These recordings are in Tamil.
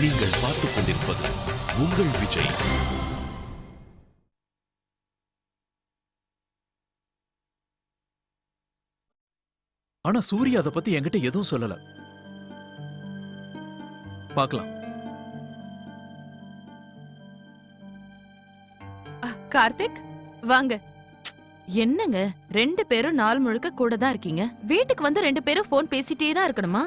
நீங்கள் பார்த்துக் கொண்டிருப்பது உங்கள் விஜய். ஆனா சூர்யா அதை பத்தி என்கிட்ட எதுவும் சொல்லல. பார்க்கலாம். கார்த்திக் வாங்க. என்னங்க ரெண்டு பேரும் நாள் முழுக்க கூட தான் இருக்கீங்க. வீட்டுக்கு வந்து ரெண்டு பேரும் போன் பேசிட்டே தான் இருக்கணுமா?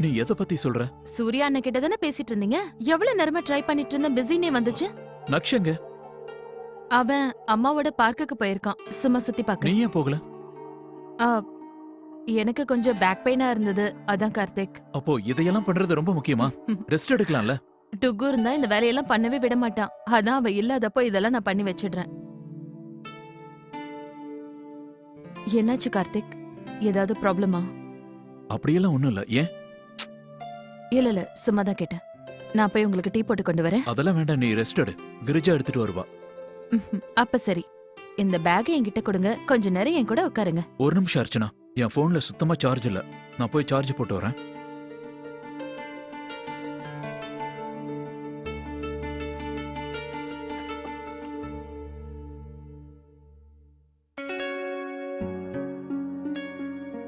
நீ எதை பத்தி சொல்ற? சூர்யா அண்ணன் கிட்ட தானே பேசிட்டு இருந்தீங்க? எவ்வளவு நேரமா ட்ரை பண்ணிட்டு இருந்த பிஸினே வந்துச்சு? நக்ஷங்க. அவன் அம்மாவோட பார்க்குக்கு போயிருக்கான். சும்மா சுத்தி நீ பார்க்க ஏன் போகல? ஆ, எனக்கு கொஞ்சம் பேக் பெயினா இருந்தது. அதான் கார்த்திக். அப்போ இதையெல்லாம் பண்றது ரொம்ப முக்கியமா? ரெஸ்ட் எடுக்கலாம்ல? டுகு இருந்தா இந்த வேலையெல்லாம் பண்ணவே விட மாட்டான். அதான் அவ இல்லாதப்போ இதெல்லாம் நான் பண்ணி வச்சிடுறேன். என்னாச்சு கார்த்திக்? ஏதாவது ப்ராப்ளமா அப்படியெல்லாம் ஒண்ணும் இல்ல. ஏன்? இல்ல இல்ல சும்மா தான் கேட்டேன். நான் போய் உங்களுக்கு டீ போட்டு கொண்டு வரேன். அதெல்லாம் வேண்டாம் நீ ரெஸ்ட் எடு. கிரிஜா எடுத்துட்டு வருவா. ம்ஹும். அப்ப சரி. இந்த பேக்கை என்கிட்ட கொடுங்க. கொஞ்ச நேரம் என் கூட உட்காருங்க. ஒரு நிமிஷம் அர்ச்சனா. என் போன்ல சுத்தமா சார்ஜ் இல்ல. நான் போய் சார்ஜ் போட்டு வரேன்.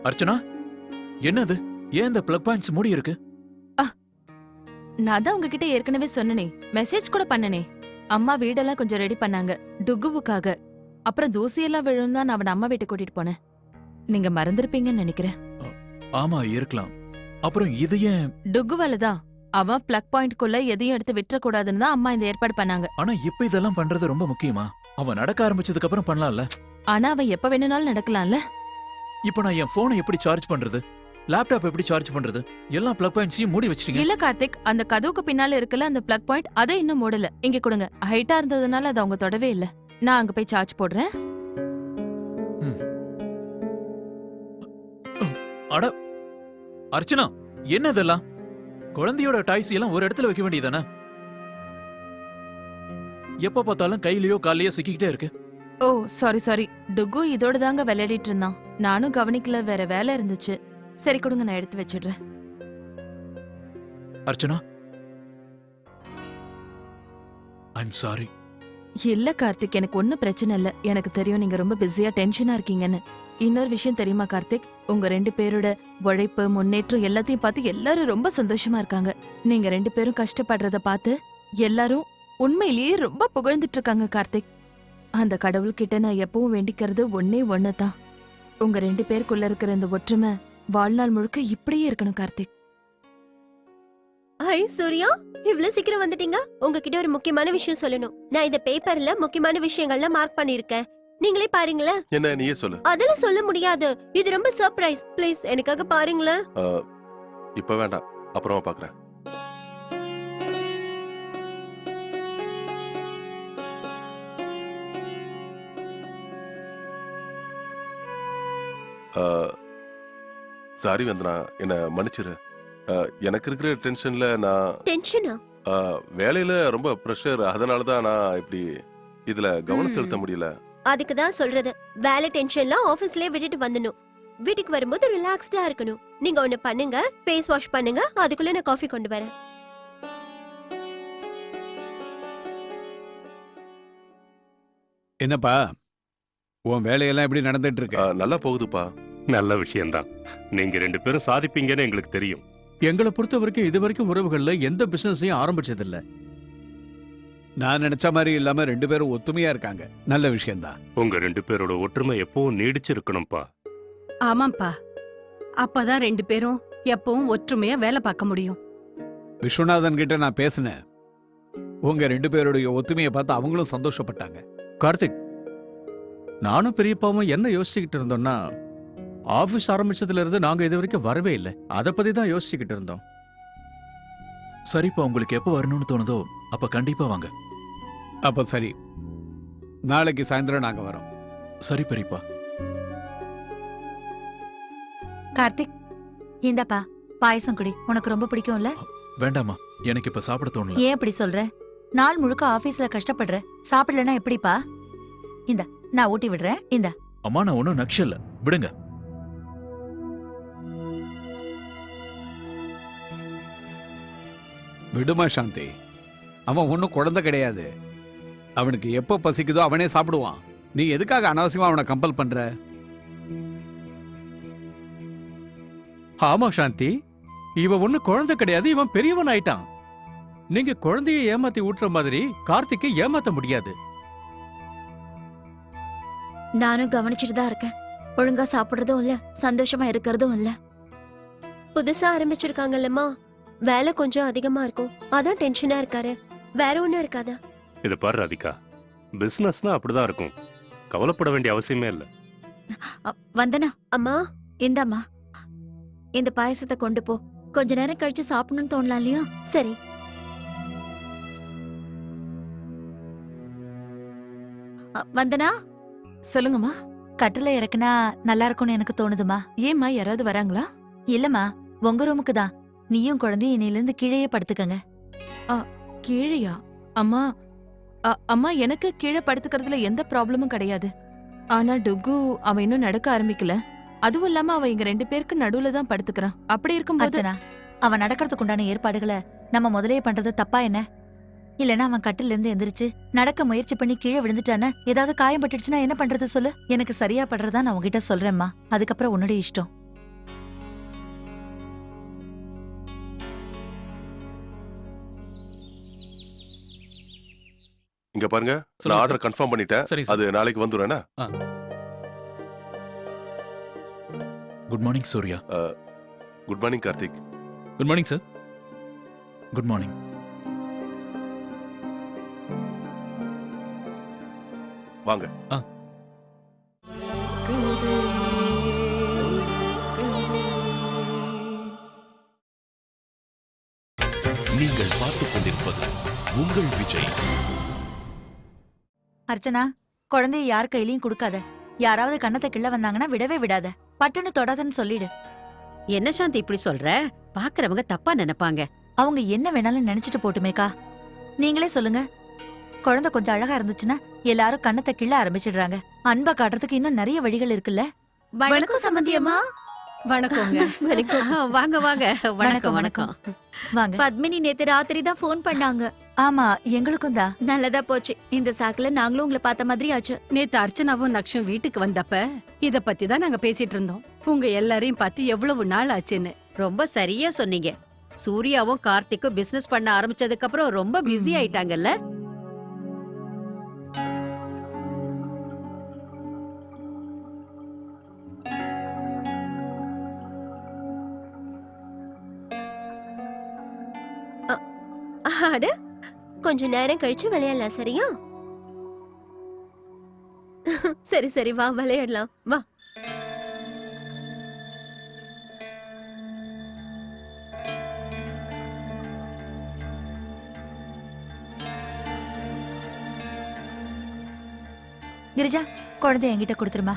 அர்ச்சனா என்னது? ஏன் இந்த பிளக் பாயிண்ட்ஸ் மூடி இருக்கு நான் தான் உங்ககிட்ட ஏற்கனவே சொன்னனே. மெசேஜ் கூட பண்ணனே. அம்மா வீடெல்லாம் கொஞ்சம் ரெடி பண்ணாங்க. டுகுவுக்காக. அப்புறம் தூசியெல்லாம் விழும் தான் நான் அவன அம்மா வீட்டுக்கு கூட்டிட்டு போனேன். நீங்க மறந்திருப்பீங்கன்னு நினைக்கிறேன். ஆமா இருக்கலாம். அப்புறம் இது ஏன்? டுகுவால தான் அவன் பிளக் பாயிண்ட்குள்ள எதையும் எடுத்து விட்டுற கூடாதுன்னு தான் அம்மா இந்த ஏற்பாடு பண்ணாங்க. ஆனா இப்ப இதெல்லாம் பண்றது ரொம்ப முக்கியமா? அவன் நடக்க ஆரம்பிச்சதுக்கு அப்புறம் பண்ணலாம்ல? ஆனா அவன் எப்ப வேணும்னாலும் நடக்கலாம்ல? இப்போ நான் என் போனை எப்படி சார்ஜ் பண்றது? லேப்டாப் எப்படி சார்ஜ் பண்றது? எல்லா பிளக் பாயிண்ட்ஸையும் மூடி வச்சிட்டீங்க இல்ல கார்த்திக் அந்த கதவுக்கு பின்னால இருக்கல அந்த பிளக் பாயிண்ட் அதை இன்னும் மூடல. இங்க கொடுங்க. ஹைட்டா இருந்ததுனால அதை அவங்க தொடவே இல்ல. நான் அங்க போய் சார்ஜ் போடுறேன். அட அர்ச்சனா என்ன இதெல்லாம்? குழந்தையோட டாய்ஸ் எல்லாம் ஒரு இடத்துல வைக்க வேண்டியதானே? எப்ப பார்த்தாலும் கையிலயோ கால்லயோ சிக்கிக்கிட்டே இருக்கு. ஓ சாரி சாரி டுகு இதோட தாங்க விளையாடிட்டு இருந்தான். நானும் கவனிக்கல வேற வேலை இருந்துச்சு. சரி கொடுங்க நான் எடுத்து வச்சிடுறேன். அர்ச்சனா? ஐம் சாரி இல்ல கார்த்திக் எனக்கு ஒன்னும் பிரச்சனை இல்ல. எனக்கு தெரியும் நீங்க ரொம்ப பிஸியா டென்ஷனா இருக்கீங்கன்னு. இன்னொரு விஷயம் தெரியுமா கார்த்திக்? உங்க ரெண்டு பேரோட உழைப்பு முன்னேற்றம் எல்லாத்தையும் பார்த்து எல்லாரும் ரொம்ப சந்தோஷமா இருக்காங்க. நீங்க ரெண்டு பேரும் கஷ்டப்படுறத பார்த்து எல்லாரும் உண்மையிலேயே ரொம்ப புகழ்ந்துட்டு இருக்காங்க கார்த்திக். அந்த கடவுள்கிட்ட நான் எப்பவும் வேண்டிக்கிறது ஒன்னே ஒண்ணுதான். உங்க ரெண்டு பேருக்குள்ள இருக்கிற இந்த ஒற்றுமை வாழ்நாள் முழுக்க இப்படியே இருக்கணும் கார்த்திக். ஹாய் சூர்யா. இவ்ளோ சீக்கிரம் வந்துட்டீங்க? உங்ககிட்ட ஒரு முக்கியமான விஷயம் சொல்லணும். நான் இந்த பேப்பர்ல முக்கியமான விஷயங்கள்லாம் மார்க் பண்ணிருக்கேன் நீங்களே பாருங்களேன். என்ன நீயே சொல்லு. அதெல்லாம் சொல்ல முடியாது. இது ரொம்ப சர்ப்ரைஸ் ப்ளீஸ் எனக்காக பாருங்களேன். இப்ப வேண்டாம். அப்புறமா பாக்குறேன். சாரி வந்தனா என்ன மன்னிச்சிரு. எனக்கு இருக்கிற டென்ஷன்ல நான் டென்ஷனா வேலையில ரொம்ப ப்ரெஷர் அதனால தான் நான் இப்படி இதுல கவனம். செலுத்த முடியல. அதுக்கு தான் சொல்றது. வேலை டென்ஷன்லாம் ஆபீஸ்லயே விட்டுட்டு வந்துடணும். வீட்டுக்கு வரும்போது ரிலாக்ஸ்டா இருக்கணும். நீங்க ஒண்ணு பண்ணுங்க ஃபேஸ் வாஷ் பண்ணுங்க அதுக்குள்ள நான் காஃபி கொண்டு வரேன். என்னப்பா? உன் வேலையெல்லாம் எப்படி நடந்துட்டு இருக்கு? நல்லா போகுதுப்பா. நல்ல விஷயம்தான். நீங்க ரெண்டு பேரும் சாதிப்பீங்கன்னு எங்களுக்கு தெரியும். எங்களை பொறுத்த வரைக்கும் இது வரைக்கும் உறவுகள்ல எந்த பிசினஸையும் ஆரம்பிச்சதில்ல. நான் நினைச்ச மாதிரி இல்லாம ரெண்டு பேரும் ஒத்துமையா இருக்காங்க. நல்ல விஷயம்தான். உங்க ரெண்டு பேரோட ஒற்றுமை எப்பவும் நீடிச்சிருக்கணும்ப்பா ஆமாப்பா அப்பதான் ரெண்டு பேரும் எப்பவும் ஒற்றுமையா வேலை பார்க்க முடியும். விஸ்வநாதன் கிட்ட நான் பேசினேன். உங்க ரெண்டு பேருடைய ஒத்துமையை பார்த்து அவங்களும் சந்தோஷப்பட்டாங்க. கார்த்திக் நானும் பெரியப்பாவும் என்ன யோசிச்சுக்கிட்டு இருந்தோம்னா ஆபீஸ் ஆரம்பிச்சதுல இருந்து நாங்க இது வரைக்கும் வரவே இல்லை. அதை பத்தி தான் யோசிச்சுக்கிட்டு இருந்தோம். சரிப்பா உங்களுக்கு எப்போ வரணும்னு தோணுதோ அப்ப கண்டிப்பா வாங்க. அப்ப சரி. நாளைக்கு சாயந்தரம் நாங்க வரோம். சரி பெரியப்பா. கார்த்திக் இந்தாப்பா பாயசம் குடி. உனக்கு ரொம்ப பிடிக்கும்ல? வேண்டாமா எனக்கு இப்ப சாப்பிட தோணல. ஏன் அப்படி சொல்ற? நாள் முழுக்க ஆபீஸ்ல கஷ்டப்படுற. சாப்பிடலனா எப்படிப்பா? இந்த நான் ஊட்டி விடுறேன். இந்த. அம்மா நான் ஒன்னும் நக்ஷல்ல. விடுங்க. விடுமா சாந்தி? அவன் ஒன்றும் குழந்தை கிடையாது. அவனுக்கு எப்போ பசிக்குதோ அவனே சாப்பிடுவான். நீ எதுக்காக அனாவசியமா அவனை கம்பல் பண்ற? ஆமா சாந்தி. இவன் ஒண்ணு குழந்தை கிடையாது இவன் பெரியவன் ஆயிட்டான். நீங்க குழந்தைய ஏமாத்தி ஊட்டுற மாதிரி கார்த்திக்கை ஏமாத்த முடியாது. நானும் கவனிச்சுட்டு தான் இருக்கேன். ஒழுங்கா சாப்பிடுறதும் இல்ல சந்தோஷமா இருக்கிறதும் இல்ல. புதுசா ஆரம்பிச்சிருக்காங்கல்லம்மா. வேலை கொஞ்சம் அதிகமா இருக்கும். அதான் டென்ஷனா இருக்காரு. வேற ஒண்ணும் இருக்காதா? இது பாரு ராதிகா. பிசினஸ்னா அப்படிதான் இருக்கும். கவலைப்பட வேண்டிய அவசியமே இல்லை. வந்தனா? அம்மா? இந்தாம்மா. இந்த பாயசத்தை கொண்டு போ. கொஞ்ச நேரம் கழிச்சு சாப்பிடணும்னு தோணலாம் இல்லையா? சரி. வந்தனா? சொல்லுங்கம்மா. கட்டில இறக்குனா நல்லா இருக்கும்னு எனக்கு தோணுதுமா ஏம்மா யாராவது வராங்களா? இல்லம்மா. உங்க ரூமுக்கு தான். நீயும் குழந்தையும் இன்னையில இருந்து கீழேயே படுத்துக்கங்க. கீழையா? அம்மா அம்மா எனக்கு கீழே படுத்துக்கிறதுல எந்த ப்ராப்ளமும் கிடையாது. ஆனா டுகு அவன் இன்னும் நடக்க ஆரம்பிக்கல. அதுவும் இல்லாம அவன் எங்க ரெண்டு பேருக்கு நடுவுல தான் படுத்துக்கிறான். அப்படி இருக்கும்போது அர்ச்சனா அவன் நடக்கிறதுக்கு உண்டான ஏற்பாடுகளை நம்ம முதலே பண்றது தப்பா என்ன? இல்லனா அவன் கட்டில இருந்து எந்திரிச்சு நடக்க முயற்சி பண்ணி கீழே விழுந்துட்டானா? ஏதாவது காயம் பட்டுடுச்சுன்னா என்ன பண்றது சொல்லு? எனக்கு சரியா படுறதா நான் உன்கிட்ட சொல்றேம்மா. அதுக்கப்புறம் உன்னுடைய இஷ்டம். இங்க பாருங்க நான் ஆர்டர் கன்ஃபார்ம் பண்ணிட்டேன். அது நாளைக்கு வந்துடும் good morning Surya good morning Karthik. Good morning sir good morning வாங்க. ஆ. நீங்கள் பார்த்துக் கொண்டிருப்பது உங்கள் விஜய். அர்ச்சனா குழந்தைய யார் கையிலயும் கொடுக்காத. யாராவது கண்ணத்தை கிள்ள வந்தாங்கன்னா விடவே விடாத. பட்டுன்னு தொடாதன்னு சொல்லிடு. என்ன சாந்தி இப்படி சொல்ற? பாக்குறவங்க தப்பா நினைப்பாங்க. அவங்க என்ன வேணாலும் நினைச்சிட்டு போட்டுமேக்கா. நீங்களே சொல்லுங்க. குழந்தை கொஞ்சம் அழகா இருந்துச்சுன்னா எல்லாரும் கண்ணத்தை கிள்ள ஆரம்பிச்சிடுறாங்க. அன்பை காட்டுறதுக்கு இன்னும் நிறைய வழிகள் இருக்குல்ல? வணக்கம் சம்பந்தியம்மா வணக்கங்க. ஆ, வாங்க வாங்க. வணக்கம் வணக்கம் வாங்க. பத்மினி நேத்து ராத்திரி தான் ஃபோன் பண்ணாங்க. ஆமா எங்களுக்கும் தான். நல்லதா போச்சு. இந்த சாக்குல நாங்களும் உங்களை பார்த்த மாதிரி ஆச்சு. நேத்து அர்ச்சனாவும் நக்ஷும் வீட்டுக்கு வந்தப்ப இத பத்தி தான் நாங்க பேசிட்டு இருந்தோம். உங்க எல்லாரையும் பார்த்து எவ்வளவு நாள் ஆச்சுன்னு. ரொம்ப சரியா சொன்னீங்க. சூர்யாவும் கார்த்திக்கும் பிசினஸ் பண்ண ஆரம்பிச்சதுக்கு அப்புறம் ரொம்ப பிஸி ஆயிட்டாங்கல்ல? அட கொஞ்ச நேரம் கழிச்சு விளையாடலாம் சரியா? சரி சரி வா விளையாடலாம். வா. கிரிஜா குழந்தை என்கிட்ட கொடுத்துருமா?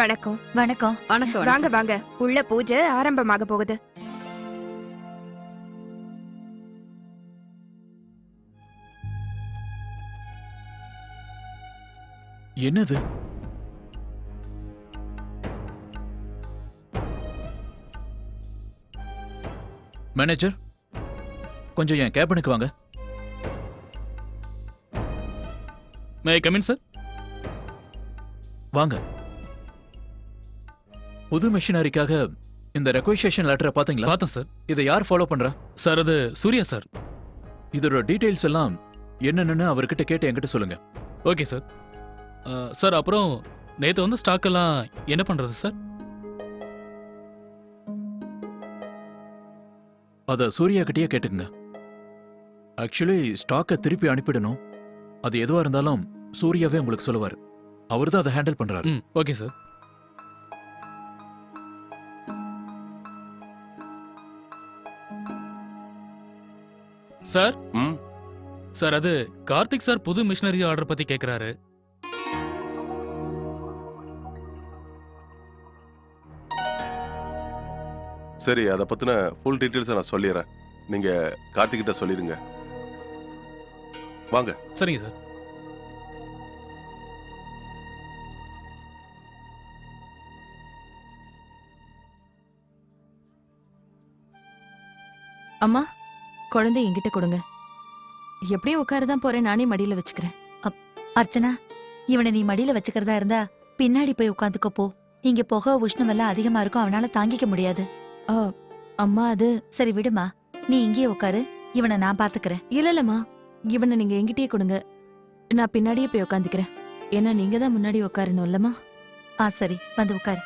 வணக்கம். வணக்கம். வணக்கம் வாங்க வாங்க. உள்ள பூஜை ஆரம்பமாக போகுது. என்னது? மேனேஜர் கொஞ்சம் என் கேபினுக்கு வாங்க. மே கமின் சார் வாங்க. புது மிஷினரிக்காக இந்த ரெக்வஸ்டேஷன் லெட்டரை பாத்தீங்களா பார்த்தேன் சார் இதை யார் ஃபாலோ பண்றா? சார் அது சூர்யா சார் இதோட டீடைல்ஸ் எல்லாம் என்னென்னு அவர்கிட்ட கேட்டு என்கிட்ட சொல்லுங்க. ஓகே சார் சார் அப்புறம் நேற்று வந்து ஸ்டாக் எல்லாம் என்ன பண்றது சார் அத சூர்யா கிட்டயே கேட்டுக்குங்க. ஆக்சுவலி ஸ்டாக்கை திருப்பி அனுப்பிடணும். அது எதுவா இருந்தாலும் சூர்யாவே உங்களுக்கு சொல்லுவார். அவர் தான் அதை ஹேண்டில் பண்றாரு. Okay sir sir? ம். சார் அது கார்த்திக் சார் புது மிஷினரி ஆர்டர் பத்தி கேக்குறாரு. சரி அதை பத்தின ஃபுல் டீட்டெயில்ஸை நான் சொல்லிடுறேன் நீங்க கார்த்திகிட்ட சொல்லிடுங்க வாங்க. சரிங்க சார். அம்மா? குழந்தை என்கிட்ட கொடுங்க. எப்படியும் உட்காரதான் போறேன் நானே மடியில வச்சுக்கிறேன். அர்ச்சனா இவனை நீ மடியில வச்சுக்கிறதா இருந்தா பின்னாடி போய் உட்காந்துக்கோ போ. இங்க புகை உஷ்ணம் எல்லாம் அதிகமா இருக்கும் அவனால தாங்கிக்க முடியாது. அம்மா அது சரி விடுமா. நீ இங்கேயே உட்காரு இவனை நான் பாத்துக்கிறேன். இல்ல இல்லம்மா. இவனை நீங்க என்கிட்டயே கொடுங்க. நான் பின்னாடியே போய் உட்காந்துக்கிறேன். ஏன்னா நீங்க தான் முன்னாடி உட்காரணும் இல்லம்மா ஆ சரி வந்து உட்காரு.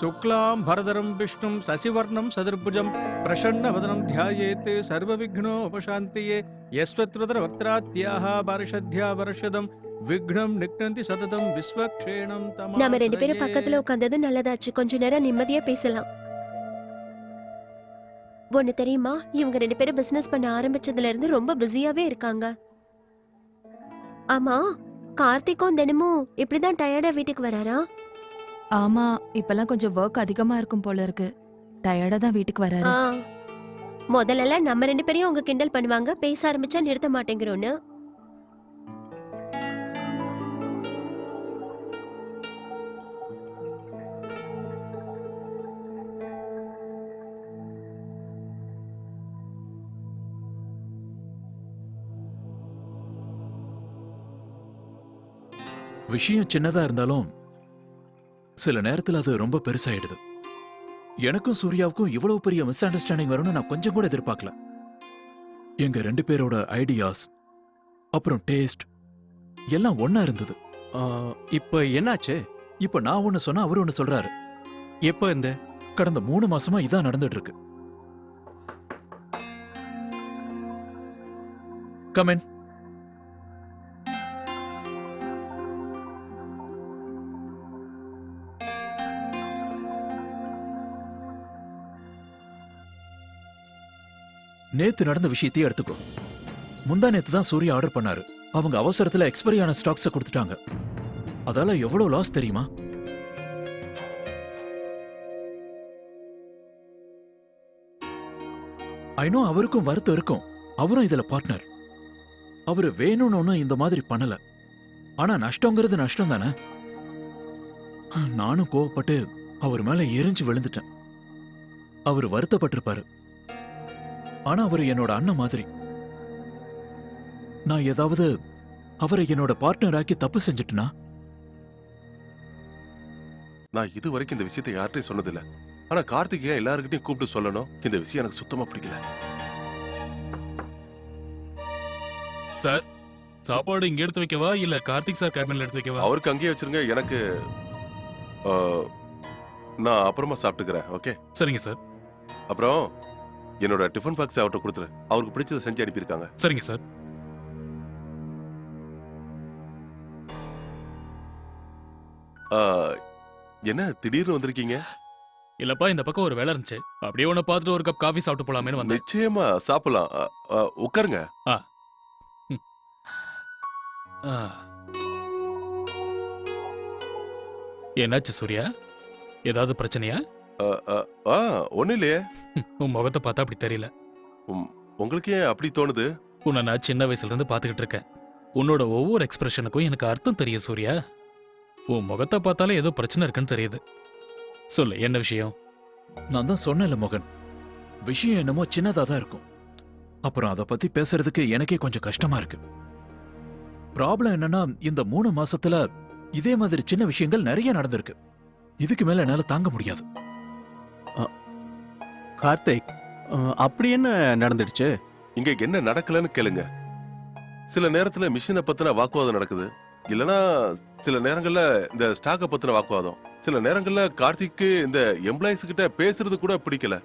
சுக்லாம் பரதரம் விஷ்ணும் சசிவர்ணம் சதுர்புஜம் பிரசன்னவதனம் தியாயேத் சர்வவிக்னோபசாந்தியே யஸ்வத்ருதர வக்ராத்யாஹ பரிஷத்யா வருஷதம் விக்னம் நிக்னந்தி சததம் விஸ்வக்ஷேணம் தமா நாம ரெண்டு பேரும் பக்கத்துல உட்கார்ந்தது நல்லதாச்சு. கொஞ்ச நேரம் நிம்மதியா பேசலாம். ஒண்ணு தெரியுமா? இவங்க ரெண்டு பேரும் பிசினஸ் பண்ண ஆரம்பிச்சதுல இருந்து ரொம்ப பிஸியாவே இருக்காங்க. ஆமா கார்த்திக்கும் தினமும் இப்படிதான் டயர்டா வீட்டுக்கு வராரா? ஆமா இப்பெல்லாம் கொஞ்சம் ஒர்க் அதிகமா இருக்கும் போல இருக்கு. டயர்டா தான் வீட்டுக்கு வராரு. முதல்ல எல்லாம் நம்ம ரெண்டு பேரையும் அவங்க கிண்டல் பண்ணுவாங்க பேச ஆரம்பிச்சா நிறுத்த மாட்டேங்கிறோன்னு. விஷயம் சின்னதா இருந்தாலும் சில நேரத்துல அது ரொம்ப பெருசாயிடுது. எனக்கும் சூர்யாவுக்கும் இவ்வளவு பெரிய மிஸ் அண்டர்ஸ்டாண்டிங் வரும்னு நான் கொஞ்சம் கூட எதிர்பார்க்கல. எங்க ரெண்டு பேரோட ஐடியாஸ் அப்புறம் டேஸ்ட் எல்லாம் ஒண்ணா இருந்தது. இப்ப என்னாச்சு? இப்ப நான் ஒண்ணு சொன்னா அவர் ஒண்ணு சொல்றாரு. எப்ப இந்த? கடந்த மூணு மாசமா இதான் நடந்துட்டு இருக்கு கமென் நேத்து நடந்த விஷயத்தையே எடுத்துக்கோ. முந்தா நேத்து தான் சூர்யா ஆர்டர் பண்ணாரு. அவங்க அவசரத்துல எக்ஸ்பைரி ஆன ஸ்டாக்ஸ கொடுத்துட்டாங்க. அதால எவ்வளவு லாஸ் தெரியுமா? ஐநோ அவருக்கும் வருத்தம் இருக்கும். அவரும் இதுல பார்ட்னர் அவரு வேணும்னு ஒண்ணும் இந்த மாதிரி பண்ணல. ஆனா நஷ்டங்கிறது நஷ்டம் தானே நானும் கோவப்பட்டு அவர் மேல எரிஞ்சு விழுந்துட்டேன். அவர் வருத்தப்பட்டிருப்பாரு. ஆனா அவர் என்னோட அண்ணன் மாதிரி. நான் ஏதாவது அவரை என்னோட பார்ட்னர் ஆக்கி தப்பு செஞ்சுட்டனா? நான் இது வரைக்கும் இந்த விஷயத்தை யார்கிட்டயும் சொன்னதில்ல. ஆனா கார்த்திக் ஏன் எல்லாருக்கிட்டையும் கூப்பிட்டு சொல்லணும். இந்த விஷயம் எனக்கு சுத்தமா பிடிக்கல. சார் சாப்பாடு இங்க எடுத்து வைக்கவா? இல்ல கார்த்திக் சார் கேபின்ல எடுத்து வைக்கவா? அவருக்கு அங்கேயே வச்சிருங்க. எனக்கு நான் அப்புறமா சாப்பிட்டுக்கிறேன் ஓகே? சரிங்க சார். அப்புறம் என்னோட டிஃபன் பாக்ஸ் அவர்கிட்ட கொடுத்துரு. அவருக்கு பிடிச்சதை செஞ்சு அனுப்பியிருக்காங்க. சரிங்க சார். என்ன திடீர்னு வந்திருக்கீங்க? இல்லப்பா இந்த பக்கம் ஒரு வேலை இருந்துச்சு. அப்படியே உன்னை பார்த்துட்டு ஒரு கப் காஃபி சாப்பிட்டு போலாமேன்னு வந்தேன். நிச்சயமா சாப்பிடலாம். உட்காருங்க. ஆ. என்னாச்சு சூர்யா? ஏதாவது பிரச்சனையா? ஆ ஒன்னும் இல்லையே. உன் முகத்தை பார்த்தா அப்படி தெரியல. உங்களுக்கு ஏன் அப்படி தோணுது? உன்னை நான் சின்ன வயசுல இருந்து பார்த்துக்கிட்டு இருக்கேன். உன்னோட ஒவ்வொரு எக்ஸ்பிரஷனுக்கும் எனக்கு அர்த்தம் தெரியும் சூர்யா. உன் முகத்தை பார்த்தாலே ஏதோ பிரச்சனை இருக்குன்னு தெரியுது. சொல்லு என்ன விஷயம்? நான் தான் சொன்னேன்ல மோகன். விஷயம் என்னமோ சின்னதா தான் இருக்கும். அப்புறம் அதை பத்தி பேசுறதுக்கு எனக்கே கொஞ்சம் கஷ்டமா இருக்கு. ப்ராப்ளம் என்னன்னா இந்த மூணு மாசத்துல இதே மாதிரி சின்ன விஷயங்கள் நிறைய நடந்திருக்கு. இதுக்கு மேல என்னால தாங்க முடியாது. கார்த்திக் அப்படி என்ன நடந்துடுச்சு? இங்க என்ன நடக்கலன்னு கேளுங்க. சில நேரத்துல மிஷினை பத்தின வாக்குவாதம் நடக்குது. இல்லனா சில நேரங்கள்ல இந்த ஸ்டாக்க பத்தின வாக்குவாதம். சில நேரங்கள்ல கார்த்திக்கு இந்த எம்ப்ளாயிஸ் கிட்ட பேசுறது கூட பிடிக்கல.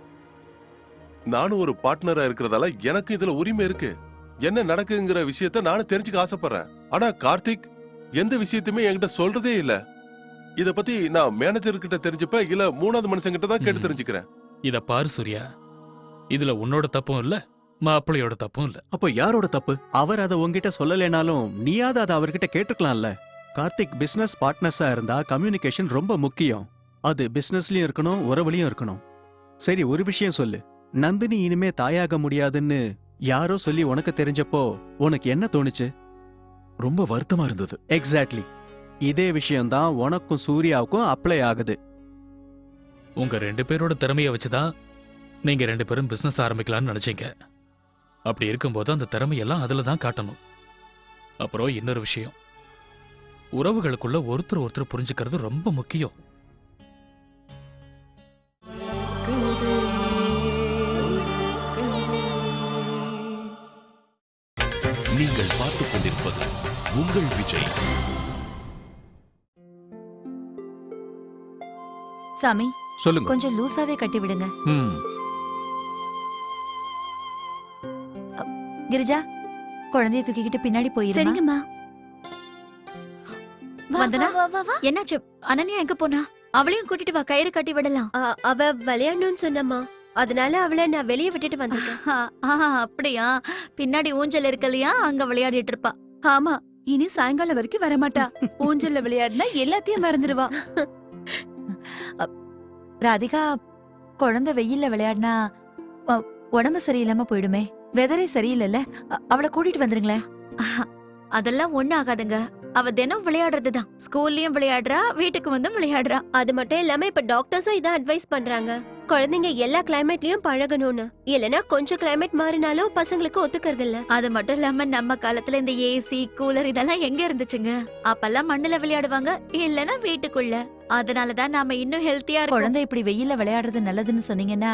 நானும் ஒரு பார்ட்னரா இருக்கிறதால எனக்கு இதுல உரிமை இருக்கு. என்ன நடக்குங்கிற விஷயத்த நானும் தெரிஞ்சுக்க ஆசைப்படுறேன். ஆனா கார்த்திக் எந்த விஷயத்தையுமே என்கிட்ட சொல்றதே இல்ல. இத பத்தி நான் மேனேஜர் கிட்ட தெரிஞ்சுப்பேன் இல்ல மூணாவது மனுஷன் கிட்ட தான் கேட்டு தெரிஞ்சுக்கிறேன். இத பாரு சூர்யா. இதுல உன்னோட தப்பும் இல்ல மாப்பிள்ளையோட தப்பும் இல்ல. அப்ப யாரோட தப்பு? அவர் அதை உங்ககிட்ட சொல்லலைனாலும் நீயாவது அதை அவர்கிட்ட கேட்டுக்கலாம்ல. கார்த்திக் பிசினஸ் பார்ட்னர்ஸா இருந்தா கம்யூனிகேஷன் ரொம்ப முக்கியம். அது பிசினஸ்லயும் இருக்கணும் உறவுலயும் இருக்கணும். சரி ஒரு விஷயம் சொல்லு. நந்தினி இனிமே தாயாக முடியாதுன்னு யாரோ சொல்லி உனக்கு தெரிஞ்சப்போ உனக்கு என்ன தோணுச்சு? ரொம்ப வருத்தமா இருந்தது. எக்ஸாக்ட்லி இதே விஷயம்தான் உனக்கும் சூர்யாவுக்கும் அப்ளை ஆகுது. உங்க ரெண்டு பேரோட திறமைய வச்சுதான் நீங்க ரெண்டு பேரும் பிசினஸ் ஆரம்பிக்கலாம்னு நினைச்சீங்க. அப்படி இருக்கும்போது அந்த திறமையெல்லாம் அதுல தான் காட்டணும். அப்புறம் இன்னொரு விஷயம். உறவுகளுக்குள்ள ஒருத்தர் ஒருத்தர் புரிஞ்சுக்கிறது ரொம்ப முக்கியம். நீங்கள் பார்த்துக் கொண்டிருப்பது உங்கள் விஜய். சாமி சொல்லுங்க. கொஞ்சம் லூசாவே கட்டி விடுங்க. கிரிஜா குழந்தைய தூக்கிக்கிட்டு பின்னாடி போயிருமா? சரிங்கம்மா. வந்தனா. என்னாச்சு? அனன்யா எங்க போனா? அவளையும் கூட்டிட்டு வா கயிறு கட்டி விடலாம். அவ விளையாடணும்னு சொன்னம்மா. அதனால அவளை நான் வெளியே விட்டுட்டு ஆஹா, அப்படியா? பின்னாடி ஊஞ்சல் இருக்கு இல்லையா? அங்க விளையாடிட்டு இருப்பா. ஆமா இனி சாயங்காலம் வரைக்கும் வரமாட்டா. ஊஞ்சல்ல விளையாடினா எல்லாத்தையும் மறந்துடுவா. ராதிகா குழந்தை வெயில்ல விளையாடினா உடம்பு சரியில்லாம போயிடுமே. வெதரே சரியில்லைல்ல. அவளை கூட்டிட்டு வந்துருங்களேன். அதெல்லாம் ஒண்ணு ஆகாதுங்க. அவ தினம் விளையாடுறதுதான். ஸ்கூல்லயும் விளையாடுறா வீட்டுக்கு வந்தும் விளையாடுறா. அது மட்டும் இல்லாம இப்ப டாக்டர்ஸும் இதான் அட்வைஸ் பண்றாங்க. குழந்தைங்க எல்லா கிளைமேட்லயும் பழகணும்னு. இல்லனா கொஞ்சம் கிளைமேட் மாறினாலும் பசங்களுக்கு ஒத்துக்கிறது இல்ல அது மட்டும் இல்லாம நம்ம காலத்துல இந்த ஏசி கூலர் இதெல்லாம் எங்க இருந்துச்சுங்க? அப்பெல்லாம் மண்ணுல விளையாடுவாங்க இல்லனா வீட்டுக்குள்ள. அதனாலதான் நாம இன்னும் ஹெல்த்தியா இருக்கோம். குழந்தை இப்படி வெயில்ல விளையாடுறது நல்லதுன்னு சொன்னீங்கன்னா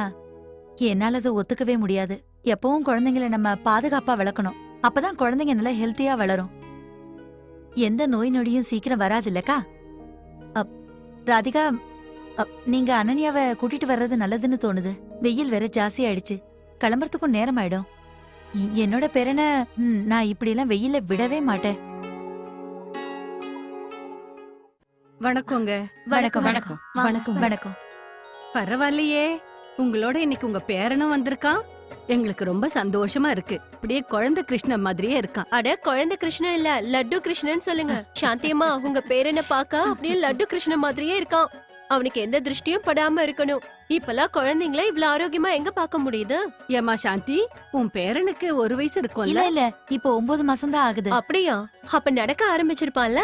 என்னால அதை ஒத்துக்கவே முடியாது. எப்பவும் குழந்தைங்கள நம்ம பாதுகாப்பா வளர்க்கணும். அப்பதான் குழந்தைங்க நல்லா ஹெல்த்தியா வளரும். எந்த நோய் நொடியும் சீக்கிரம் வராது இல்லக்கா? அப், ராதிகா நீங்க அனன்யாவை கூட்டிட்டு வர்றது நல்லதுன்னு தோணுது. வெயில் வேற ஜாஸ்தி ஆயிடுச்சு. கிளம்புறதுக்கும் நேரம் ஆயிடும். என்னோட பேரனை ம், நான் இப்படி எல்லாம் வெயில்ல விடவே மாட்டேன். வணக்கங்க. வணக்கம். வணக்கம். வணக்கம். வணக்கம். பரவாயில்லையே. உங்களோட இன்னைக்கு உங்க பேரனும் வந்திருக்கான். எங்களுக்கு ரொம்ப சந்தோஷமா இருக்கு. அப்படியே குழந்தை கிருஷ்ணன் மாதிரியே இருக்கான். அட குழந்தை கிருஷ்ணன் இல்ல லட்டு கிருஷ்ணன் சொல்லுங்க. சாந்தியம்மா உங்க பேரனை பார்க்க அப்படியே லட்டு கிருஷ்ணன் மாதிரியே இருக்கான். அவனுக்கு எந்த திருஷ்டியும் படாம இருக்கணும். இப்பெல்லாம் குழந்தைங்கள இவ்வளவு ஆரோக்கியமா எங்க பார்க்க முடியுது? ஏமா சாந்தி உன் பேரனுக்கு ஒரு வயசு இல்ல இருக்கும்ல? இல்ல இப்போ ஒன்பது மாசம் தான் ஆகுது. அப்படியா? அப்ப நடக்க ஆரம்பிச்சிருப்பான்ல?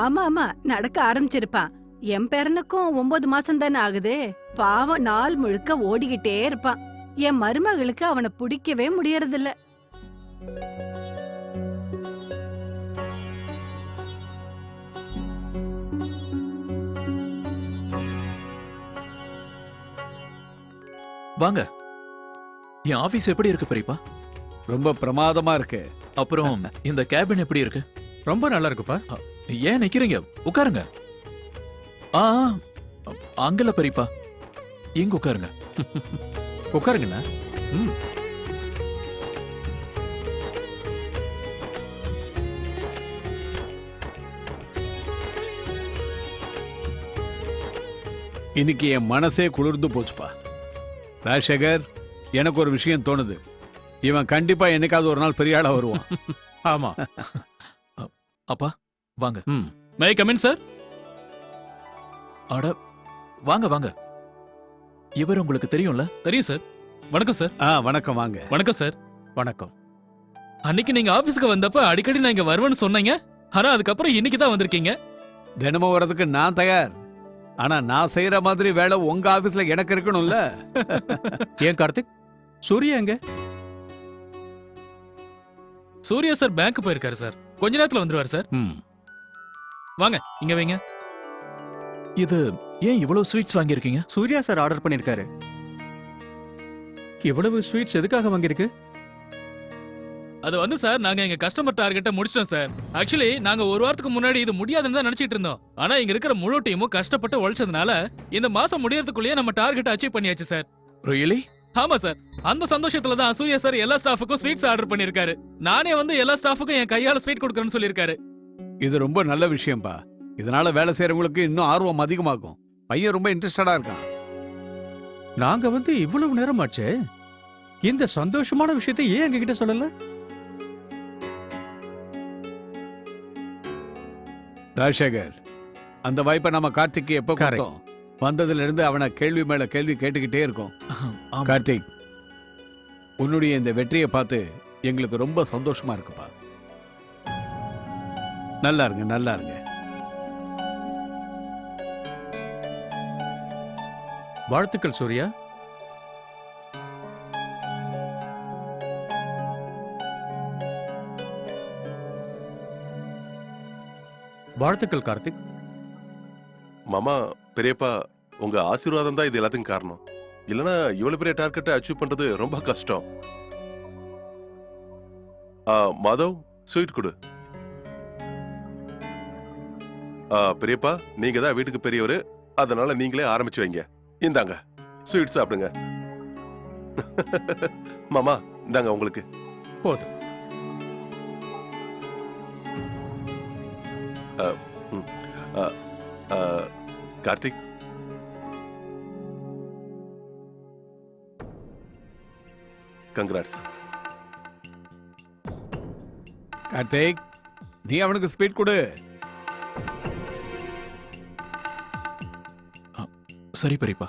ஆமா ஆமா நடக்க ஆரம்பிச்சிருப்பான். என் பேரனுக்கும் ஒன்பது மாசம் தானே ஆகுது. பாவம் நாள் முழுக்க ஓடிக்கிட்டே இருப்பான். என் மருமகளுக்கு அவனை பிடிக்கவே முடியறதில்ல. வாங்க. என் ஆபீஸ் எப்படி இருக்கு பெரியப்பா ரொம்ப பிரமாதமா இருக்கு. அப்புறம் இந்த கேபின் எப்படி இருக்கு? ரொம்ப நல்லா இருக்குப்பா. ஏன் நிக்கிறீங்க? உட்காருங்க. ஆ ஆ, அங்கல பெரியப்பா இங்க உட்காருங்க. உட்காருங்கண்ணா. ம். இன்னைக்கு என் மனசே குளிர்ந்து போச்சுப்பா. ராஜசேகர் எனக்கு ஒரு விஷயம் தோணுது. இவன் கண்டிப்பா என்னைக்காவது ஒரு நாள் பெரிய ஆளா வருவான். ஆமா. அப்பா வாங்க. ம். மே கமின் சார் அட வாங்க வாங்க. இவர் உங்களுக்கு தெரியும்ல? தெரியும் சார் வணக்கம் சார் ஆ வணக்கம் வாங்க. வணக்கம் சார் வணக்கம். அன்னைக்கு நீங்க ஆபீஸ்க்கு வந்தப்ப அடிக்கடி நான் இங்க வருவேன்னு சொன்னீங்க. ஆனா அதுக்கப்புறம் இன்னைக்கு தான் வந்திருக்கீங்க. தினமும் வர்றதுக்கு நான் தயார். ஆனா நான் செய்யற மாதிரி வேலை உங்க ஆபீஸ்ல எனக்கு இருக்கணும்ல? ஏன் கார்த்திக்? சூர்யா எங்க? சூர்யா சார் பேங்க் போயிருக்காரு சார். கொஞ்ச நேரத்துல வந்துருவாரு சார். ம். வாங்க இங்க வைங்க. இது ஏன் இவ்வளவு ஸ்வீட்ஸ் வாங்கியிருக்கீங்க? சூர்யா சார் ஆர்டர் பண்ணிருக்காரு இவ்வளவு ஸ்வீட்ஸ் எதுக்காக வாங்கியிருக்கு? அது வந்து சார் நாங்க எங்க கஸ்டமர் டார்கெட்டை முடிச்சிட்டோம் சார். ஆக்சுவலி நாங்க ஒரு வாரத்துக்கு முன்னாடி இது முடியாதுன்னு தான் நினைச்சிட்டு இருந்தோம். ஆனா இங்க இருக்கிற முழு டீமும் கஷ்டப்பட்டு உழைச்சதுனால இந்த மாசம் முடியறதுக்குள்ளேயே நம்ம டார்கெட் அச்சீவ் பண்ணியாச்சு சார். ரியலி ஆமா சார். அந்த சந்தோஷத்துல தான் சூர்யா சார் எல்லா ஸ்டாஃபுக்கும் ஸ்வீட்ஸ் ஆர்டர் பண்ணிருக்காரு நானே வந்து எல்லா ஸ்டாஃபுக்கும் என் கையால ஸ்வீட் கொடுக்கறேன்னு சொல்லிருக்காரு இது ரொம்ப நல்ல விஷயம்பா. இதனால வேலை செய்யறவங்களுக்கு இன்னும் ஆர்வம் அதிகமாகும். பையன் ரொம்ப இன்ட்ரெஸ்டடா இருக்கான். நாங்க வந்து இவ்வளவு நேரம் ஆச்சே இந்த சந்தோஷமான விஷயத்தை ஏன் எங்ககிட்ட சொல்லல? ராஜசேகர் அந்த வாய்ப்பை நம்ம கார்த்திக்கு எப்ப. கொடுத்தோம்? வந்ததுல இருந்து அவனை கேள்வி மேல கேள்வி கேட்டுக்கிட்டே இருக்கோம். கார்த்திக் உன்னுடைய இந்த வெற்றியை பார்த்து எங்களுக்கு ரொம்ப சந்தோஷமா இருக்குப்பா. நல்லா இருங்க நல்லா இருங்க. வாழ்த்துக்கள் சூர்யா. வாழ்த்துக்கள் கார்த்திக். மாமா பெரியப்பா உங்க ஆசீர்வாதம் தான் இது எல்லாத்துக்கும் காரணம். இல்லனா இவ்வளவு பெரிய டார்கெட்டை அச்சீவ் பண்றது ரொம்ப கஷ்டம். மாதவ் ஸ்வீட் கொடு. பெரியப்பா நீங்க தான் வீட்டுக்கு பெரியவர். அதனால நீங்களே ஆரம்பிச்சு வைங்க. இந்தாங்க ஸ்வீட் சாப்பிடுங்க. மாமா இந்தாங்க உங்களுக்கு. போதும். ஆ, ம், ஆ, ஆ, கார்த்திக் கங்க்ராட்ஸ் கார்த்திக் நீ அவனுக்கு ஸ்பீட் கொடு சரி பெரியப்பா